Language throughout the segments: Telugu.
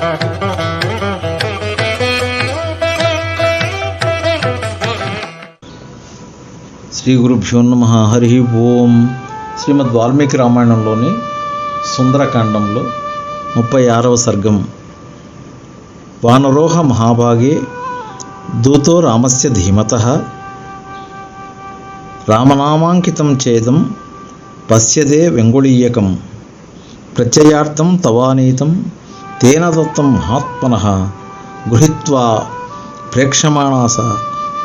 శ్రీ గురుభ్యో నమ. హరి ఓం. శ్రీమద్ వాల్మీకి రామాయణంలోని సుందరకాండంలో ముప్పై ఆరవ సర్గం. వానరోహ మహాభాగే దూతో రామస్య ధీమత. రామనామాంకితం చేదం పశ్యదే వెంగుళీయకం. ప్రత్యయార్థం తవానీతం తేన దత్తం మహాత్మన గృహీత్వా ప్రేక్షమాణాస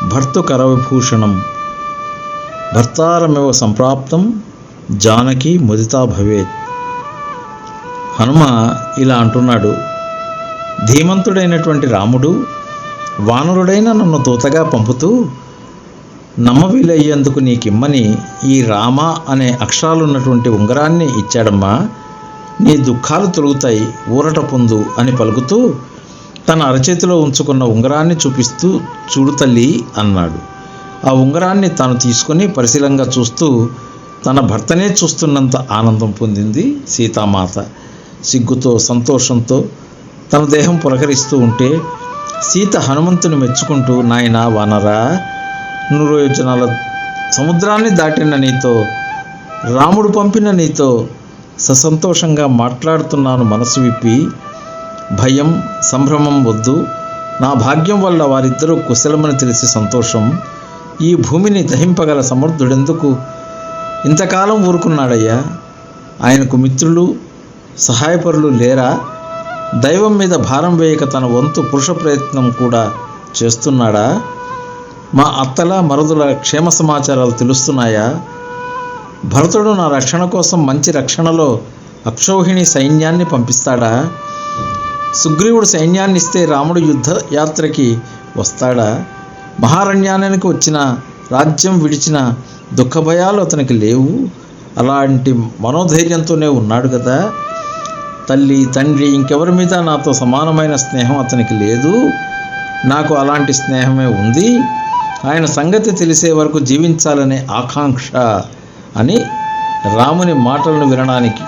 భర్తుకరవిభూషణం. భర్తారమివ సంప్రాప్తం జానకి ముదితా భవేత్. హనుమ ఇలా అంటున్నాడు ధీమంతుడైనటువంటి రాముడు వానరుడైన నన్ను దూతగా పంపుతూ నమ్మవీలయ్యేందుకు నీకిమ్మని ఈ రామ అనే అక్షరాలున్నటువంటి ఉంగరాన్ని ఇచ్చాడమ్మా. నీ దుఃఖాలు తొలుగుతాయి ఊరట పొందు అని పలుకుతూ తన అరచేతిలో ఉంచుకున్న ఉంగరాన్ని చూపిస్తూ చూడు తల్లి అన్నాడు. ఆ ఉంగరాన్ని తాను తీసుకొని పరిశీలంగా చూస్తూ తన భర్తనే చూస్తున్నంత ఆనందం పొందింది సీతామాత. సిగ్గుతో సంతోషంతో తన దేహం పులకరిస్తూ ఉంటే సీత హనుమంతుని మెచ్చుకుంటూ నాయన వానరా నూరు యోజనాల సముద్రాన్ని దాటిన నీతో రాముడు పంపిన నీతో ససంతోషంగా మాట్లాడుతున్నాను మనసు విప్పి భయం సంభ్రమం వద్దు. నా భాగ్యం వల్ల వారిద్దరూ కుశలమని తెలిసి సంతోషం. ఈ భూమిని దహింపగల సమర్థుడెందుకు? ఇంతకాలం ఊరుకున్నాడయ్యా? ఆయనకు మిత్రులు సహాయపరులు లేరా? దైవం మీద భారం వేయక తన వంతు పురుష ప్రయత్నం కూడా చేస్తున్నాడా? మా అత్తల మరుదుల క్షేమ సమాచారాలు తెలుస్తున్నాయా? భరతుడు నా రక్షణ కోసం మంచి రక్షణలో అక్షౌహిణి సైన్యాన్ని పంపిస్తాడా? సుగ్రీవుడు సైన్యాన్ని ఇస్తే రాముడు యుద్ధ యాత్రకి వస్తాడా? మహారణ్యానికి వచ్చిన రాజ్యం విడిచిన దుఃఖభయాలు అతనికి లేవు. అలాంటి మనోధైర్యంతోనే ఉన్నాడు కదా. తల్లి తండ్రి ఇంకెవరి మీద నాతో సమానమైన స్నేహం అతనికి లేదు. నాకు అలాంటి స్నేహమే ఉంది. ఆయన సంగతి తెలిసే వరకు జీవించాలనే ఆకాంక్ష అని రాముని మాటలను వినడానికి.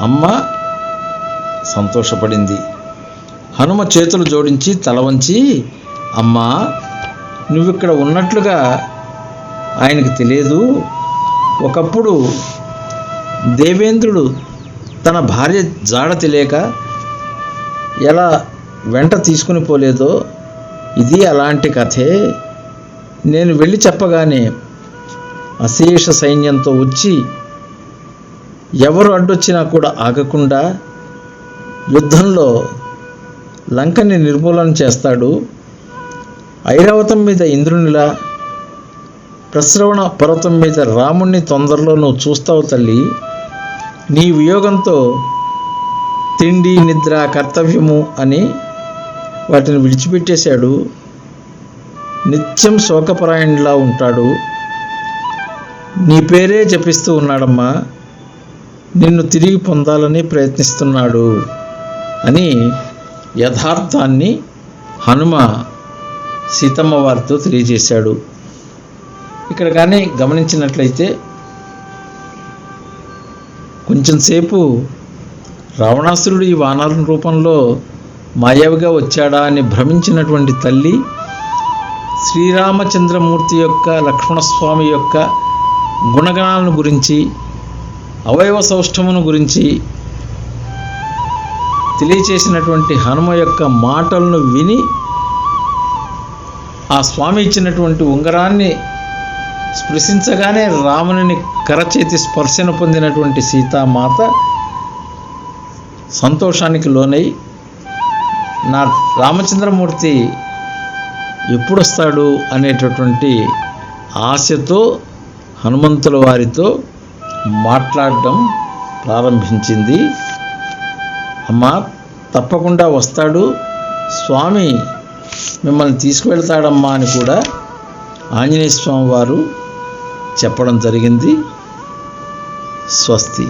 అమ్మ సంతోషపడింది. హనుమ చేతులు జోడించి తల వంచి అమ్మా నువ్విక్కడ ఉన్నట్లుగా ఆయనకి తెలియదు. ఒకప్పుడు దేవేంద్రుడు తన భార్య జాడ తెలియక ఎలా వెంట తీసుకుని పోలేదో ఇది అలాంటి కథే. నేను వెళ్ళి చెప్పగానే అశేష సైన్యంతో వచ్చి ఎవరు అడ్డొచ్చినా కూడా ఆగకుండా యుద్ధంలో లంకని నిర్మూలన చేస్తాడు. ఐరావతం మీద ఇంద్రునిలా ప్రశ్రవణ పర్వతం మీద రాముణ్ణి తొందరలో నువ్వు చూస్తావు తల్లి. నీ వియోగంతో తిండి నిద్ర కర్తవ్యము అని వాటిని విడిచిపెట్టేశాడు. నిత్యం శోకపరాయణలా ఉంటాడు. నీ పేరే జపిస్తూ ఉన్నాడమ్మా. నిన్ను తిరిగి పొందాలని ప్రయత్నిస్తున్నాడు అని యథార్థాన్ని హనుమ సీతమ్మ వారితో తెలియజేశాడు. ఇక్కడ కానీ గమనించినట్లయితే కొంచెంసేపు రావణాసురుడు ఈ వానర రూపంలో మాయావిగా వచ్చాడా అని భ్రమించినటువంటి తల్లి శ్రీరామచంద్రమూర్తి యొక్క లక్ష్మణస్వామి యొక్క గుణగణాలను గురించి అవయవ సౌష్ఠమును గురించి తెలియచేసినటువంటి హనుమ యొక్క మాటలను విని ఆ స్వామి ఇచ్చినటువంటి ఉంగరాన్ని స్పృశించగానే రావణుని కరచేతి స్పర్శన పొందినటువంటి సీతామాత సంతోషానికి లోనై నా రామచంద్రమూర్తి ఎప్పుడొస్తాడు అనేటటువంటి ఆశతో హనుమంతుల వారితో మాట్లాడడం ప్రారంభించింది. అమ్మా తప్పకుండా వస్తాడు. స్వామి మిమ్మల్ని తీసుకువెళ్తాడమ్మా అని కూడా ఆంజనేయ స్వామి వారు చెప్పడం జరిగింది. స్వస్తి.